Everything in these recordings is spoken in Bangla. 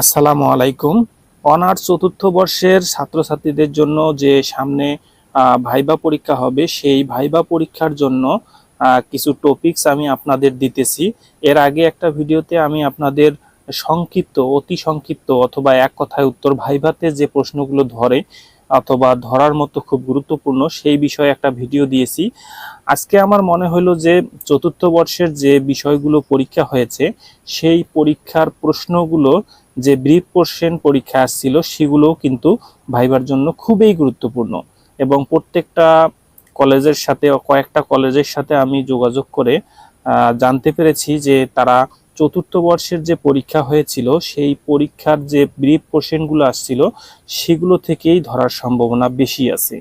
আসসালামু আলাইকুম। অনার্স চতুর্থ বর্ষের ছাত্রছাত্রীদের জন্য যে সামনে ভাইবা পরীক্ষা হবে, সেই ভাইবা পরীক্ষার জন্য কিছু টপিকস আমি আপনাদের দিতেছি। এর আগে একটা ভিডিওতে আমি আপনাদের সংক্ষিপ্ত, অতি সংক্ষিপ্ত অথবা এক কথায় উত্তর ভাইভাতে যে প্রশ্নগুলো ধরে অথবা ধরার মতো খুব গুরুত্বপূর্ণ, সেই বিষয়ে একটা ভিডিও দিয়েছি। আজকে আমার মনে হলো যে চতুর্থ বর্ষের যে বিষয়গুলো পরীক্ষা হয়েছে, সেই পরীক্ষার প্রশ্নগুলো যে ব্রিফ পোর্শন পরীক্ষা আসছিল, সেগুলোও কিন্তু ভাইবার জন্য খুবই গুরুত্বপূর্ণ। এবং প্রত্যেকটা কলেজের সাথে কয়েকটা কলেজের সাথে আমি যোগাযোগ করে জানতে পেরেছি যে তারা চতুর্থ বর্ষের যে পরীক্ষা হয়েছিল, সেই পরীক্ষার যে ব্রিফ কোশ্চেনগুলো আসছিল, সেগুলো থেকেই ধরার সম্ভাবনা বেশি আছে।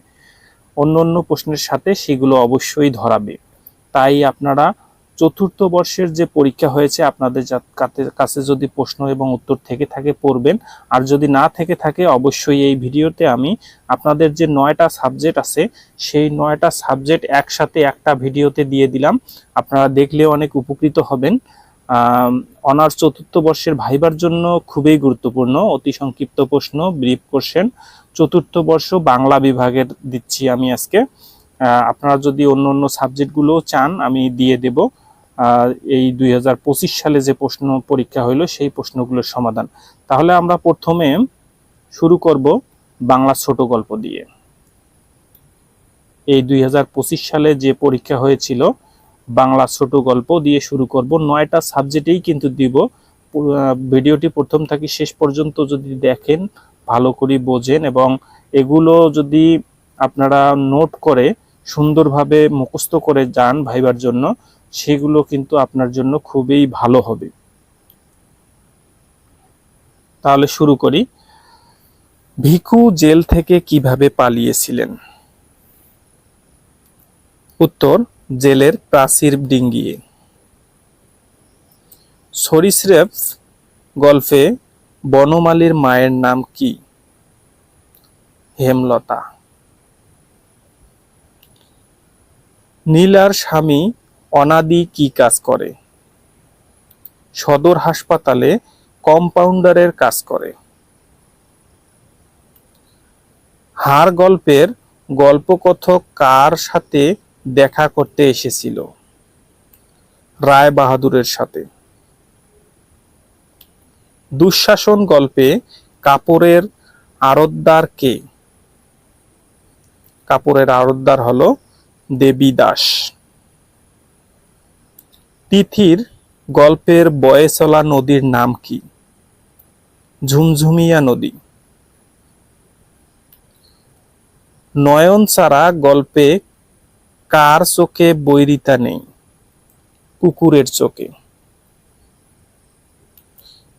অন্য অন্য প্রশ্নের সাথে সেগুলো অবশ্যই ধরাবে। তাই আপনারা চতুর্থ বর্ষের যে পরীক্ষা হয়েছে, আপনাদের কাছে যদি প্রশ্ন এবং উত্তর থেকে থাকে, পড়বেন। আর যদি না থেকে থাকে, অবশ্যই এই ভিডিওতে আমি আপনাদের যে নয়টা সাবজেক্ট আছে, সেই নয়টা সাবজেক্ট একসাথে একটা ভিডিওতে দিয়ে দিলাম। আপনারা দেখলে অনেক উপকৃত হবেন। অনার্স চতুর্থ বর্ষের ভাইবার জন্য খুবই গুরুত্বপূর্ণ, অতি সংক্ষিপ্ত প্রশ্ন ব্রিফ কোশ্চেন চতুর্থ বর্ষ বাংলা বিভাগের দিচ্ছি আমি আজকে। আপনারা যদি অন্য অন্য সাবজেক্টগুলো চান, আমি দিয়ে দেব। আহ, এই দুই হাজার পঁচিশ সালে যে প্রশ্ন পরীক্ষা হইল সেই প্রশ্নগুলোর সমাধান। তাহলে আমরা প্রথমে শুরু করব বাংলা ছোট গল্প দিয়ে। এই দুই সালে যে পরীক্ষা হয়েছিল বাংলা ছোট গল্প দিয়ে শুরু করব। নয়টা সাবজেক্টেই কিন্তু দিব। ভিডিওটি প্রথম থেকে শেষ পর্যন্ত যদি দেখেন ভালো করে বোঝেন এবং এগুলো যদি আপনারা নোট করে সুন্দরভাবে মুখস্থ করে যান ভাইবার জন্য সেগুলো কিন্তু আপনার জন্য খুবই ভালো হবে। তাহলে শুরু করি। ভিখু জেল থেকে কীভাবে পালিয়েছিলেন? উত্তর, জেলের প্রাচীর ডিঙ্গিয়ে। সরিসরেফ গল্পে বনমালীর মায়ের নাম কি? হেমলতা। নীলার স্বামী অনাদি কি কাজ করে? সদর হাসপাতালে কম্পাউন্ডারের কাজ করে। হার গল্পের গল্পকথক কার সাথে দেখা করতে এসেছিল? রায় বাহাদুরের সাথে। দুঃশাসন গল্পে কাপড়ের আড়তদার কে? কাপড়ের আড়তদার হলো দেবী দাস। তিথির গল্পের বয়ে চলা নদীর নাম কি? ঝুমঝুমিয়া নদী। নয়নচারা গল্পে কার চোখে বৈরিতা নেই? কুকুরের চোখে।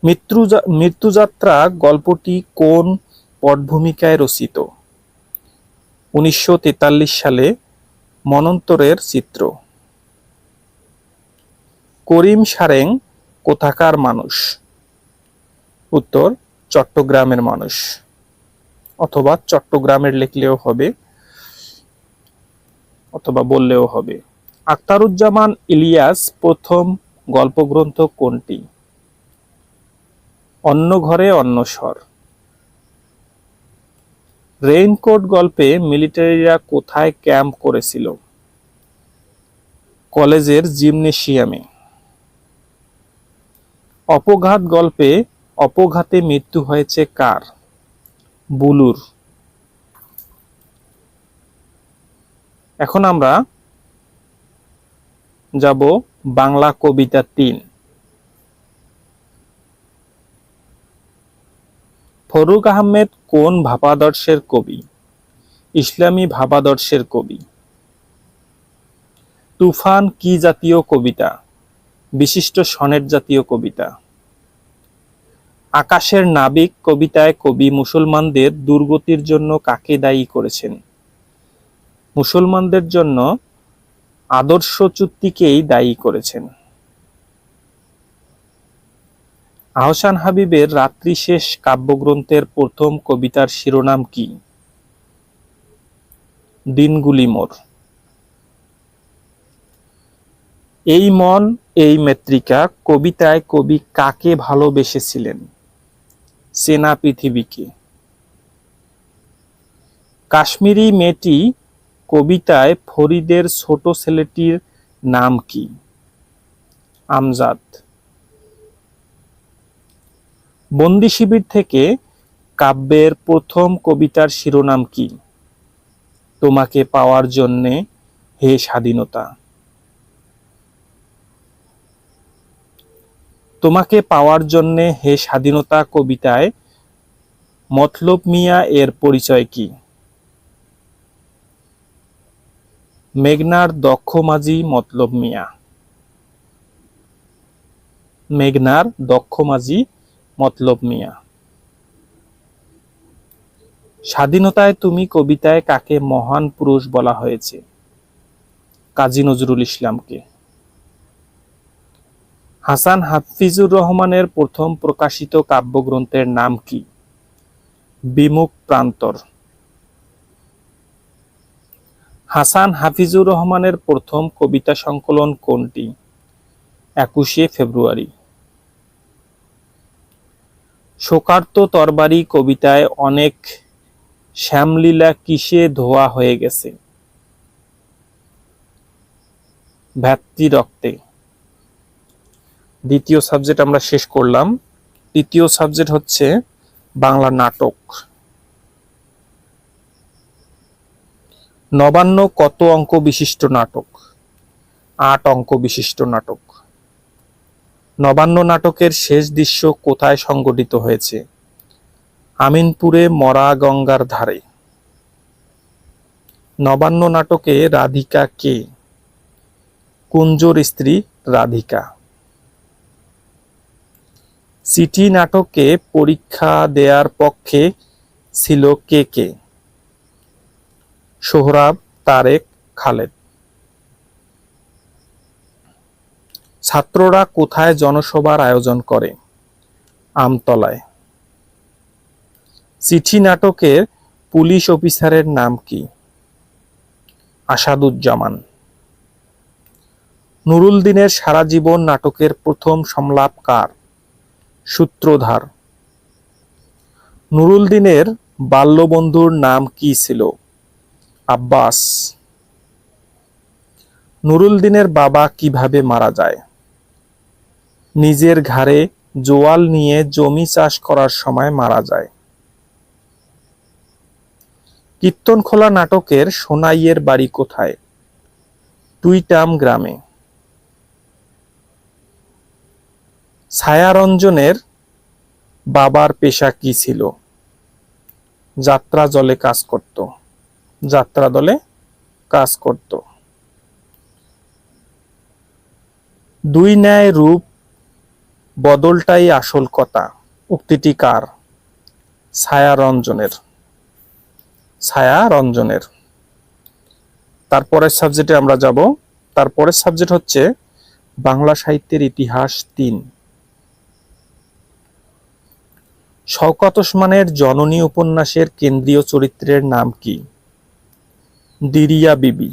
মৃত্যু মৃত্যুযাত্রা গল্পটি কোন পটভূমিকায় রচিত? উনিশশো তেতাল্লিশ সালে মনন্তরের চিত্র। করিম সারেং কোথাকার মানুষ? উত্তর, চট্টগ্রামের মানুষ। অথবা চট্টগ্রামের লিখলেও হবে, অথবা বললেও হবে। আখতারুজ্জামান ইলিয়াস প্রথম গল্পগ্রন্থ কোনটি? অন্য ঘরে অন্য স্বর। রেইনকোট গল্পে মিলিটারিরা কোথায় ক্যাম্প করেছিল? কলেজের জিমনেশিয়ামে। অপঘাত গল্পে অপঘাতে মৃত্যু হয়েছে কার? বুলুর। এখন আমরা যাব বাংলা কবিতা তিন। ফরুক আহমেদ কোন ভাবাদর্শের কবি? ইসলামী ভাবাদর্শের কবি। তুফান কি জাতীয় কবিতা? বিশিষ্ট সনেট জাতীয় কবিতা। আকাশের নাবিক কবিতায় কবি মুসলমানদের দুর্গতির জন্য কাকে দায়ী করেছেন? মুসলমানদের জন্য আদর্শ চুক্তিকেই দায়ী করেছেন। আহসান হাবিবের রাত্রি শেষ কাব্যগ্রন্থের প্রথম কবিতার শিরোনাম কি? দিনগুলি মোর। এই মন এই মেত্রিকা কবিতায় কবি কাকে ভালোবেসেছিলেন? চেনা পৃথিবীকে। কাশ্মীরি মেয়েটি কবিতায় ফরিদের ছোট ছেলেটির নাম কি? আমজাদ। বন্দি শিবির থেকে কাব্যের প্রথম কবিতার শিরোনাম কি? তোমাকে পাওয়ার জন্যে হে স্বাধীনতা। তোমাকে পাওয়ার জন্যে হে স্বাধীনতা কবিতায় মতলব মিয়া এর পরিচয় কি? মেঘনার দক্ষ মাঝি মতলব মিয়া। মেঘনার দক্ষ মাঝি মতলব মিয়া। স্বাধীনতায় তুমি কবিতায় কাকে মহান পুরুষ বলা হয়েছে? কাজী নজরুল ইসলামকে। হাসান হাফিজুর রহমানের প্রথম প্রকাশিত কাব্যগ্রন্থের নাম কি? বিমুখ প্রান্তর। হাসান হাফিজুর রহমানের প্রথম কবিতা সংকলন কোনটি? একুশে ফেব্রুয়ারি। শোকার্ত তরবারি কবিতায় অনেক শ্যামলীলা কিসে ধোয়া হয়ে গেছে। ভ্যাত্তি রক্তে। দ্বিতীয় সাবজেক্ট আমরা শেষ করলাম। তৃতীয় সাবজেক্ট হচ্ছে বাংলা নাটক। নবান্ন কত অঙ্ক বিশিষ্ট নাটক? আট অঙ্ক বিশিষ্ট নাটক। নবান্ন নাটকের শেষ দৃশ্য কোথায় সংগঠিত হয়েছে? আমিনপুরে মরা গঙ্গার ধারে। নবান্ন নাটকে রাধিকা কে? কুঞ্জর স্ত্রী রাধিকা। চিঠি নাটকে পরীক্ষা দেয়ার পক্ষে ছিল কে কে? সোহরাব, তারেক, খালেদ। ছাত্ররা কোথায় জনসভার আয়োজন করে? আমতলায়। চিঠি নাটকের পুলিশ অফিসারের নাম কি? আসাদুজ্জামান। নুরুল দিনের সারা জীবন নাটকের প্রথম সংলাপ কার? সূত্রধার। নুরুল দিনের বাল্যবন্ধুর নাম কি ছিল? আব্বাস। নুরুল দিনের বাবা কীভাবে মারা যায়? নিজের ঘাড়ে জোয়াল নিয়ে জমি চাষ করার সময় মারা যায়। কীর্তনখোলা নাটকের সোনাইয়ের বাড়ি কোথায়? টুইটাম গ্রামে। ছায়ারঞ্জনের বাবার পেশা কি ছিল? যাত্রা জলে কাজ করত। যাত্রা দলে কাজ করত। দুই ন্যায় রূপ, বদলটাই আসল কথা। উক্তিটি কার? ছায়া রঞ্জনের ছায়া রঞ্জনের তারপরের সাবজেক্টে আমরা যাব। তারপরের সাবজেক্ট হচ্ছে বাংলা সাহিত্যের ইতিহাস তিন। শওকত ওসমানের জননী উপন্যাসের কেন্দ্রীয় চরিত্রের নাম কি? দিরিয়া বিবি।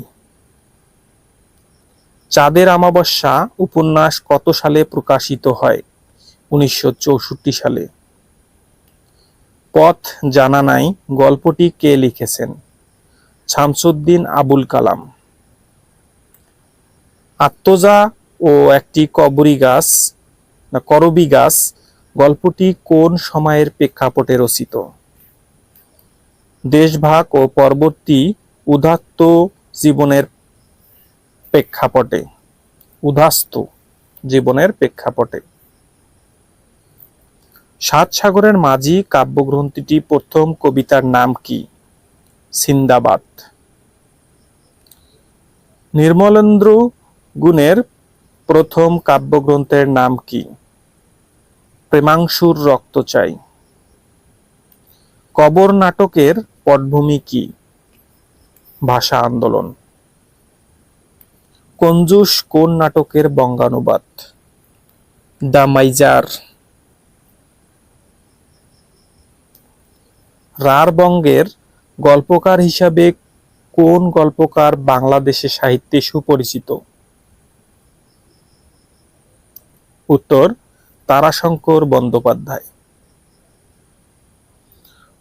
চাঁদের আমাবস্যা উপন্যাস কত সালে প্রকাশিত হয়? উনিশশো চৌষট্টি সালে। পথ জানা নাই, গল্পটি কে লিখেছেন? শামসুদ্দিন আবুল কালাম। আত্মজা ও একটি কবরী গাছ করবি গাছ গল্পটি কোন সময়ের প্রেক্ষাপটে রচিত? দেশভাগ ও পরবর্তী উদাত্ত জীবনের প্রেক্ষাপটে। উদাস্ত জীবনের প্রেক্ষাপটে। সাত সাগরের মাঝি কাব্যগ্রন্থিটি প্রথম কবিতার নাম কি? সিন্দাবাদ। নির্মলেন্দ্র গুণের প্রথম কাব্যগ্রন্থের নাম কি? প্রেমাংশুর রক্ত চাই। কবর নাটকের পটভূমি কি? ভাষা আন্দোলন। কঞ্জুস কোন নাটকের বঙ্গানুবাদ? The miser. রারবঙ্গের গল্পকার হিসাবে কোন গল্পকার বাংলাদেশে সাহিত্যে সুপরিচিত? উত্তর তারাশঙ্কর বন্দ্যোপাধ্যায়।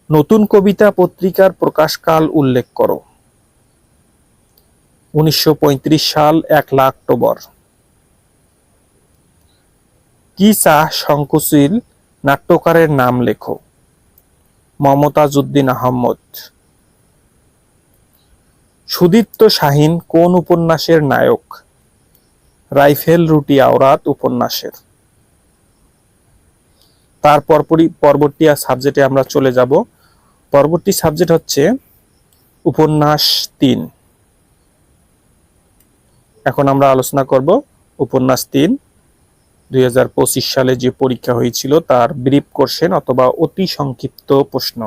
নতুন কবিতা পত্রিকার প্রকাশকাল উল্লেখ করো। উনিশশো পঁয়ত্রিশ সাল একলা অক্টোবর। কি চাহ সংকুচিল নাট্যকারের নাম লেখো। মমতাজ উদ্দিন আহমদ সুদীপ্ত শাহিন কোন উপন্যাসের নায়ক? রাইফেল রুটি আওরাত উপন্যাসের। তারপর পরবর্তী সাবজেক্টে আমরা চলে যাব। পরবর্তী সাবজেক্ট হচ্ছে উপন্যাস তিন। এখন আমরা আলোচনা করব উপন্যাস তিন, দুই সালে যে পরীক্ষা হয়েছিল তার ব্রিফ কোশ্চেন অথবা অতি সংক্ষিপ্ত প্রশ্ন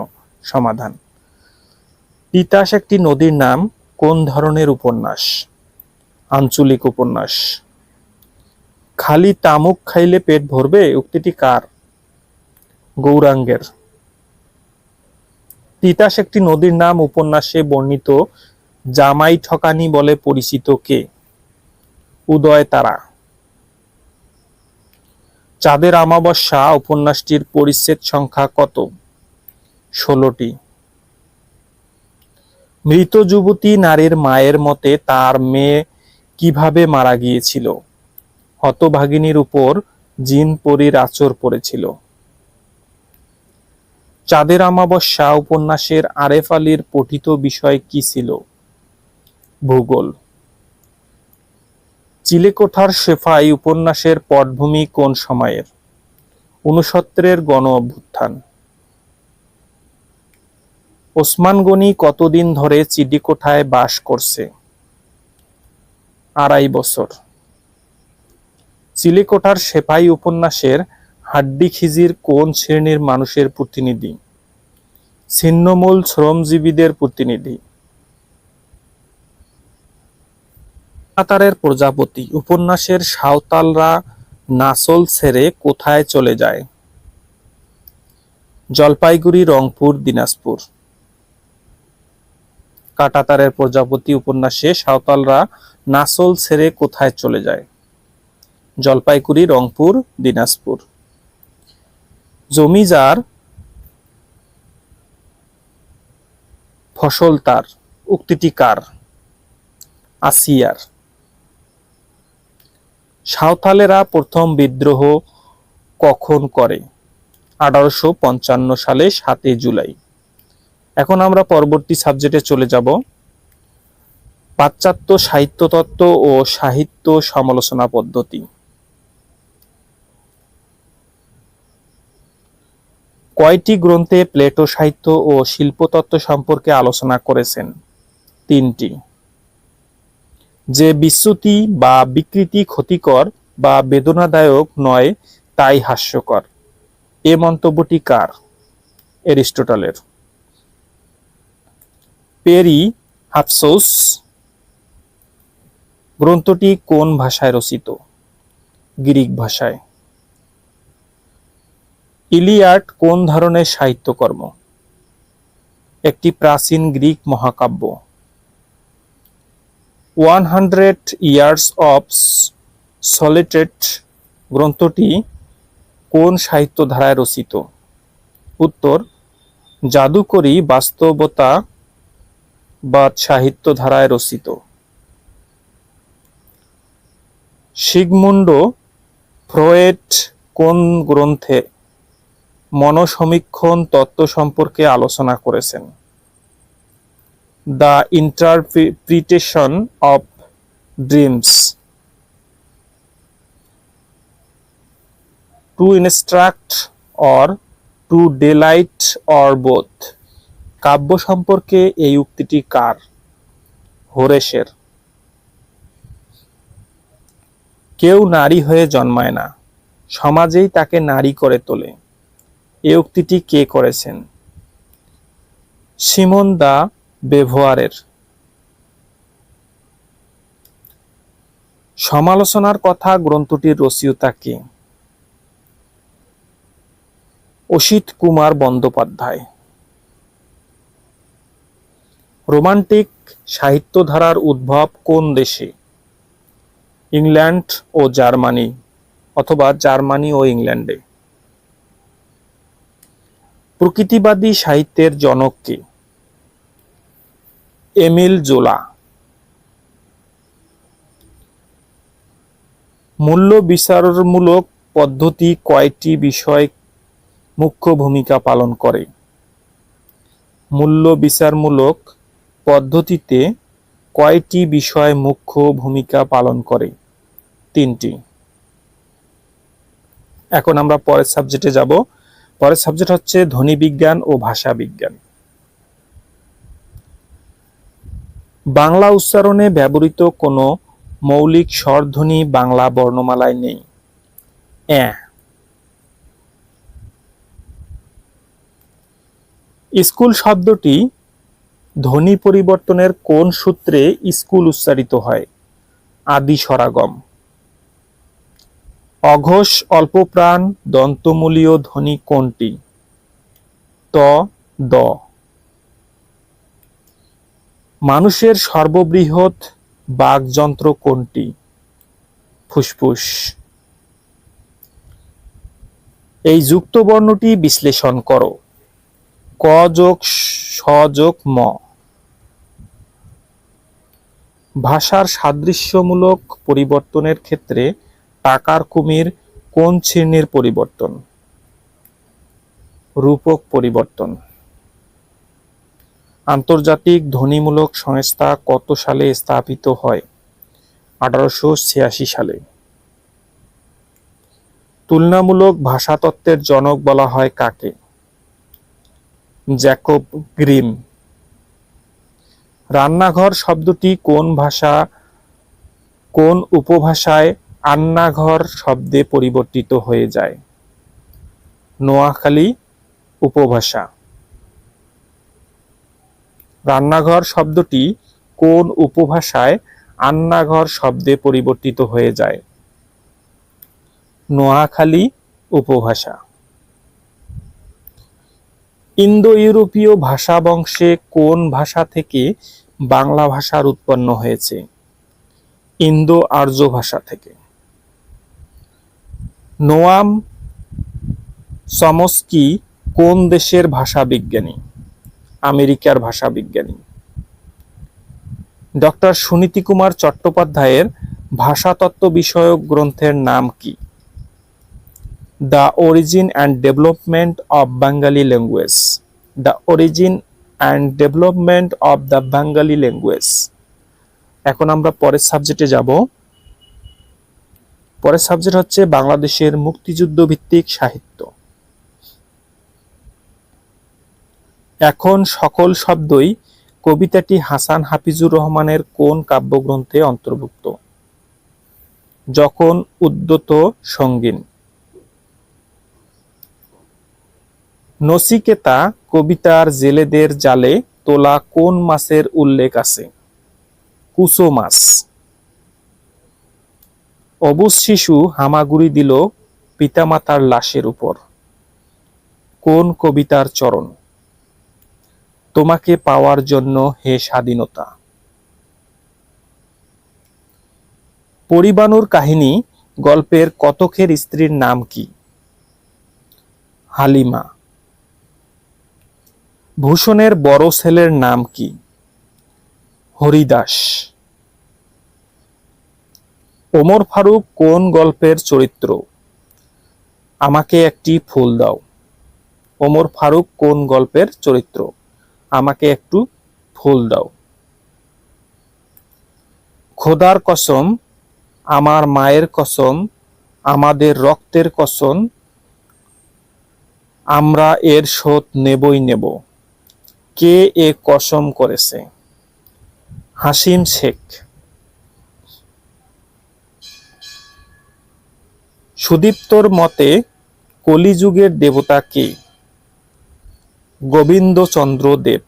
সমাধান। তিতাস একটি নদীর নাম কোন ধরনের উপন্যাস? আঞ্চলিক উপন্যাস। খালি তামুক খাইলে পেট ভরবে, উক্তিটি কার? গৌরাঙ্গের। তিতাস একটি নদীর নাম উপন্যাসে বর্ণিত, জামাই ঠকানি বলে পরিচিত কে? উদয় তারা। চাঁদের আমাবস্যা উপন্যাসটির পরিচ্ছেদ সংখ্যা কত? ষোলোটি। মৃত যুবতী নারীর মায়ের মতে তার মেয়ে কীভাবে মারা গিয়েছিল? হতভাগিনীর উপর জিন পরীর আচর পড়েছিল। চাঁদের আমাবস্যা উপন্যাসের আরেফ আলীর পঠিত বিষয় কি ছিল? ভূগোল। চিলেকোঠার শেফাই উপন্যাসের পটভূমি কোন সময়ের? উনসত্তরের গণ অভ্যুত্থান। ওসমান গনি কতদিন ধরে চিডিকোঠায় বাস করছে? আড়াই বছর। চিলেকোঠার সেপাই উপন্যাসের হাড্ডি খিজির কোন শ্রেণির মানুষের প্রতিনিধি? ছিন্নমূল শ্রমজীবীদের প্রতিনিধি। কাতারের প্রজাপতি। উপন্যাসের সাঁওতালরা নাসল ছেড়ে কোথায় চলে যায়? জলপাইগুড়ি, রংপুর, দিনাজপুর। কাটাতারের প্রজাপতি উপন্যাসে সাঁওতালরা নাসল ছেড়ে কোথায় চলে যায়? জলপাইগুড়ি, রংপুর, দিনাজপুর। জমিজার ফসল তার, উক্তিটি কার? আসিয়ার। সাঁওতালেরা প্রথম বিদ্রোহ কখন করে? আঠারোশো পঞ্চান্ন সালে সাতই জুলাই। এখন আমরা পরবর্তী সাবজেক্টে চলে যাব। পাশ্চাত্য সাহিত্যতত্ত্ব ও সাহিত্য সমালোচনা পদ্ধতি। কয়টি গ্রন্থে প্লেটো সাহিত্য ও শিল্পতত্ত্ব সম্পর্কে আলোচনা করেছেন? তিনটি। যে বিচ্যুতি বা বিকৃতি ক্ষতিকর বা বেদনাদায়ক নয়, তাই হাস্যকর। এ মন্তব্যটি কার? এরিস্টোটলের। পেরি হাফসোস গ্রন্থটি কোন ভাষায় রচিত? গ্রিক ভাষায়। ইলিয়াড কোন ধরনের সাহিত্যকর্ম? একটি প্রাচীন গ্রিক মহাকাব্য। One hundred years of solitude গ্রন্থটি কোন সাহিত্য ধারায় রচিত? উত্তর, জাদুকরী বাস্তবতা বা সাহিত্য ধারায় রচিত। সিগমুন্ড ফ্রয়েড কোন গ্রন্থে মনসমীক্ষণ তত্ত্ব সম্পর্কে আলোচনা করেছেন। The interpretation of dreams. To instruct or to delight or both. কাব্য সম্পর্কে এই উক্তিটি কার? হোরেশের। কেউ নারী হয়ে জন্মায় না, সমাজেই তাকে নারী করে তোলে। এ উক্তিটি কে করেছেন? সিমন দা বেভোয়ারের সমালোচনার কথা গ্রন্থটির রচয়িতা কে? অসিত কুমার বন্দ্যোপাধ্যায়। রোমান্টিক সাহিত্যধারার উদ্ভব কোন দেশে? ইংল্যান্ড ও জার্মানি, অথবা জার্মানি ও ইংল্যান্ডে। প্রকৃতিবাদী সাহিত্যের জনক কে? এমিল জোলা। মূল্য বিচারমূলক পদ্ধতি কয়টি বিষয় মুখ্য ভূমিকা পালন করে? মূল্য বিচারমূলক পদ্ধতিতে কয়টি বিষয় মুখ্য ভূমিকা পালন করে? তিনটি। এখন আমরা পরের সাবজেক্টে যাব। পরের সাবজেক্ট হচ্ছে ধ্বনি বিজ্ঞান ও ভাষা বিজ্ঞান। বাংলা উচ্চারণে ব্যবহৃত কোনো মৌলিক স্বরধ্বনি বাংলা বর্ণমালায় নেই। স্কুল শব্দটি ধ্বনি পরিবর্তনের কোন সূত্রে স্কুল উচ্চারিত হয়? আদি সরাগম। অঘোষ অল্পপ্রাণ দন্তমূলীয় ধ্বনি কোনটি? ত, দ। মানুষের সর্ববৃহৎ বাকযন্ত্র কোনটি? ফুসফুস। এই যুক্ত বর্ণটি বিশ্লেষণ করো। ক যোগ স ম। ভাষার সাদৃশ্যমূলক পরিবর্তনের ক্ষেত্রে টাকার কুমির কোন শ্রেণির পরিবর্তন? রূপক পরিবর্তন। আন্তর্জাতিক ধ্বনিমূলক সংস্থা কত সালে স্থাপিত হয়? আঠারোশো ছিয়াশি সালে। তুলনামূলক ভাষাতত্ত্বের জনক বলা হয় কাকে? Jacob Grimm. রান্নাঘর শব্দটি কোন ভাষা, কোন উপভাষায় আন্নাঘর শব্দে পরিবর্তিত হয়ে যায়। নোয়াখালী উপভাষা। রান্নাঘর শব্দটি কোন উপভাষায় আন্নাঘর শব্দে পরিবর্তিত হয়ে যায়? নোয়াখালী উপভাষা। ইন্দো ইউরোপীয় ভাষা বংশে কোন ভাষা থেকে বাংলা ভাষার উৎপন্ন হয়েছে? ইন্দো আর্য ভাষা থেকে। নোয়াম চমস্কি কোন দেশের ভাষা বিজ্ঞানী? আমেরিকার ভাষা বিজ্ঞানী। ডক্টর সুনীতি কুমার চট্টোপাধ্যায়ের ভাষাতত্ত্ব বিষয়ক গ্রন্থের নাম কি? The origin and development of Bengali language. The origin and development of the Bengali language. এখন আমরা পরের সাবজেক্টে যাব। পরের সাবজেক্ট হচ্ছে বাংলাদেশের মুক্তিযুদ্ধ ভিত্তিক সাহিত্য। এখন সকল শব্দই কবিতাটি হাসান হাফিজুর রহমানের কোন কাব্যগ্রন্থে অন্তর্ভুক্ত? যখন উদ্যত সঙ্গীন। নচিকেতা কবিতার জেলেদের জালে তোলা কোন মাছের উল্লেখ আছে? কুসো মাছ। অবুজ শিশু হামাগুড়ি দিল পিতামাতার লাশের উপর। কোন কবিতার চরণ? তোমাকে পাওয়ার জন্য হে স্বাধীনতা। পরিবানুর কাহিনী গল্পের কতকের স্ত্রীর নাম কি? হালিমা। ভূষণের বড় ছেলের নাম কি? হরিদাস। ওমর ফারুক কোন গল্পের চরিত্র? আমাকে একটি ফুল দাও। ওমর ফারুক কোন গল্পের চরিত্র? আমাকে একটু ফুল দাও। খোদার কসম, আমার মায়ের কসম, আমাদের রক্তের কসম, আমরা এর শোধ নেবই নেব। কে এ কসম করেছে? হাসিম শেখ। সুদীপ্তর মতে, কলিযুগের দেবতা কে? গোবিন্দচন্দ্র দেব।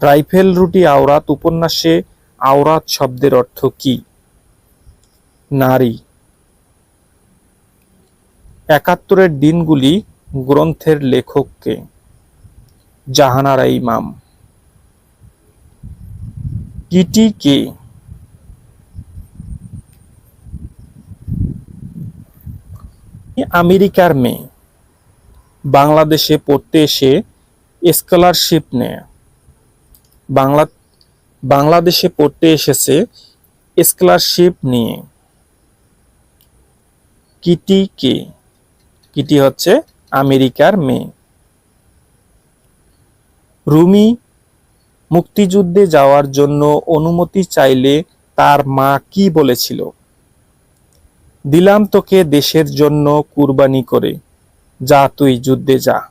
রাইফেল রুটি আওরাত উপন্যাসে আওরাত শব্দের অর্থ কি? নারী। একাত্তরের দিনগুলি গ্রন্থের লেখককে জাহানারা ইমাম। কিটি কে? আমেরিকার মেয়ে। বাংলাদেশে পড়তে এসে স্কলারশিপ নেয়। বাংলা, বাংলাদেশে পড়তে এসেছে স্কলারশিপ নিয়ে। কিটি কে? কিটি হচ্ছে আমেরিকার মেয়ে। রুমি মুক্তিযুদ্ধে যাওয়ার জন্য অনুমতি চাইলে তার মা কি বলেছিল? দিলাম তোকে দেশের জন্য কুরবানি করে। যা তুই যুদ্ধে যা।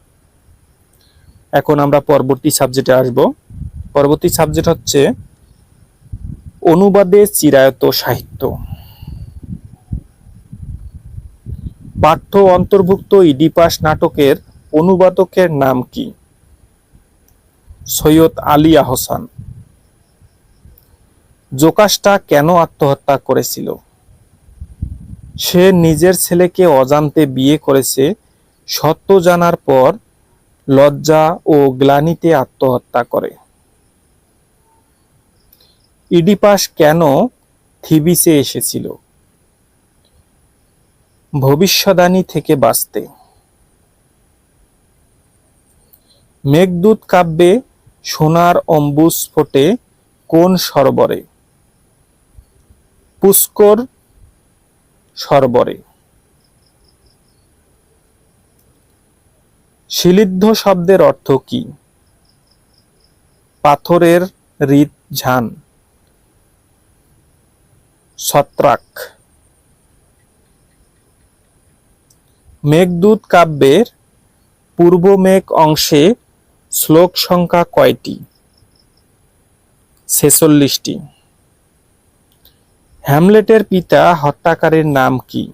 এখন আমরা পরবর্তী সাবজেক্টে আসব। পরবর্তী সাবজেক্ট হচ্ছে অনুবাদে চিরায়ত সাহিত্য। পাঠ্য অন্তর্ভুক্ত ইডিপাস নাটকের অনুবাদকের নাম কি? সৈয়দ আলী আহসান। জোকাসটা কেন আত্মহত্যা করেছিল? সে নিজের ছেলেকে অজান্তে বিয়ে করেছে। সত্য জানার পর লজ্জা ও গ্লানিতে আত্মহত্যা করে। ইডিপাস কেন থিবিসে এসেছিল? ভবিষ্যদানী থেকে বাঁচতে। মেঘদূত কাব্যে সোনার অম্বুজ ফোটে কোন সরবরে? পুষ্কর সরবরে। শিলিদ্ধ শব্দের অর্থ কি? পাথরের হৃদ ঝান। ছত্রাক। মেঘদূত কাব্যের পূর্ব মেঘ অংশে শ্লোক সংখ্যা কয়টি? ছেচল্লিশটি। হ্যামলেটের পিতা হত্যাকারীর নাম কি?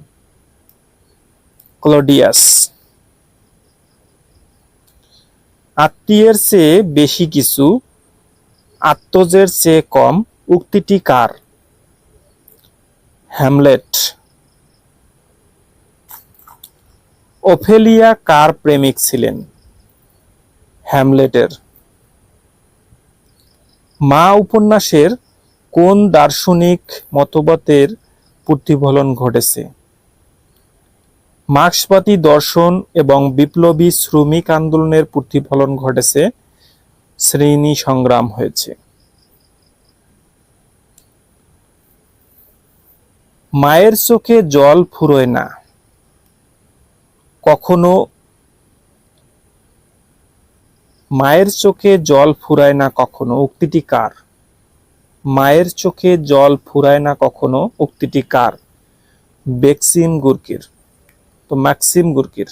ক্লোডিয়াস। আত্মীয়ের চেয়ে বেশি কিছু, আত্মজের চেয়ে কম উক্তিটি কার? হ্যামলেট। ওফেলিয়া কার প্রেমিক ছিলেন? হ্যামলেটের। মা উপন্যাসের কোন দার্শনিক মতবাদের প্রতিফলন ঘটেছে? মার্ক্সবাদী দর্শন এবং বিপ্লবী শ্রমিক আন্দোলনের প্রতিফলন ঘটেছে, শ্রেণি সংগ্রাম হয়েছে। মায়ের চোখে জল ফুরোয় না। কখনো মায়ের চোখে জল ফুরায় না, কখনো। উক্তিটি কার? মায়ের চোখে জল ফুরায় না কখনো? উক্তিটি কার? বেক্সিম গুরকির। তো ম্যাক্সিম গুরকির।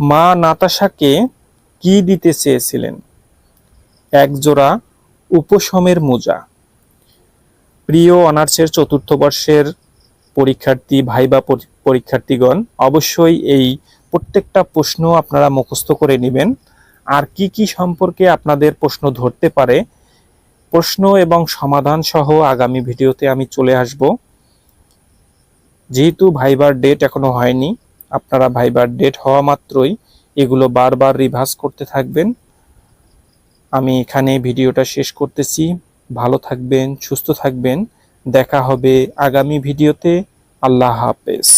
মা নাতাশাকে কি দিতে চেয়েছিলেন? একজোড়া উপশমের মোজা। প্রিয় অনার্সের চতুর্থ বর্ষের পরীক্ষার্থী, ভাইবা পরি- পরীক্ষার্থীগণ, অবশ্যই এই প্রত্যেকটা প্রশ্ন আপনারা মুখস্থ করে নেবেন। আর কি কি সম্পর্কে আপনাদের প্রশ্ন ধরতে পারে, প্রশ্ন এবং সমাধান সহ আগামী ভিডিওতে আমি চলে আসব। যেহেতু ভাইবার ডেট এখনও হয়নি, আপনারা ভাইবার ডেট হওয়া মাত্রই এগুলো বারবার রিভার্স করতে থাকবেন। আমি এখানে ভিডিওটা শেষ করতেছি। ভালো থাকবেন, সুস্থ থাকবেন। দেখা হবে আগামী ভিডিওতে। আল্লাহ হাফেজ।